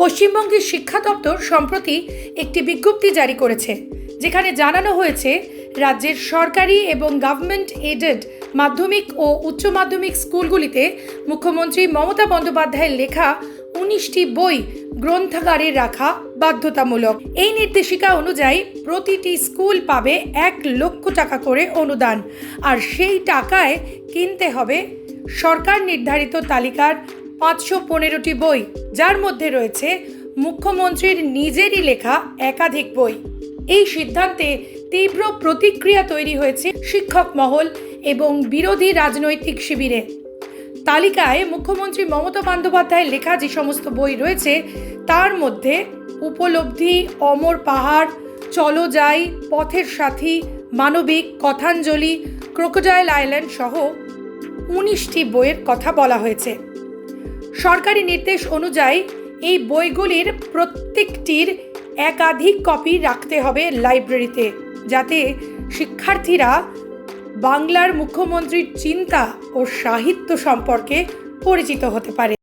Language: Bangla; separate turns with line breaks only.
পশ্চিমবঙ্গের শিক্ষা দপ্তর সম্প্রতি একটি বিজ্ঞপ্তি জারি করেছে, যেখানে জানানো হয়েছে, রাজ্যের সরকারি এবং গভর্নমেন্ট এডেড মাধ্যমিক ও উচ্চ মাধ্যমিক স্কুলগুলিতে মুখ্যমন্ত্রী মমতা বন্দ্যোপাধ্যায়ের লেখা উনিশটি বই গ্রন্থাগারে রাখা বাধ্যতামূলক। এই নির্দেশিকা অনুযায়ী প্রতিটি স্কুল পাবে এক লক্ষ টাকা করে অনুদান, আর সেই টাকায় কিনতে হবে সরকার নির্ধারিত তালিকার পাঁচশো পনেরোটি বই, যার মধ্যে রয়েছে মুখ্যমন্ত্রীর নিজেরই লেখা একাধিক বই। এই সিদ্ধান্তে তীব্র প্রতিক্রিয়া তৈরি হয়েছে শিক্ষক মহল এবং বিরোধী রাজনৈতিক শিবিরে। তালিকায় মুখ্যমন্ত্রী মমতা বন্দ্যোপাধ্যায়ের লেখা যে সমস্ত বই রয়েছে, তার মধ্যে উপলব্ধি, অমর পাহাড়, চলো যাই, পথের সাথী, মানবিক, কথাঞ্জলি, ক্রোকোডাইল আইল্যান্ড সহ উনিশটি বইয়ের কথা বলা হয়েছে। সরকারি নির্দেশ অনুযায়ী এই বইগুলির প্রত্যেকটির একাধিক কপি রাখতে হবে লাইব্রেরিতে, যাতে শিক্ষার্থীরা বাংলার মুখ্যমন্ত্রীর চিন্তা ও সাহিত্য সম্পর্কে পরিচিত হতে পারে।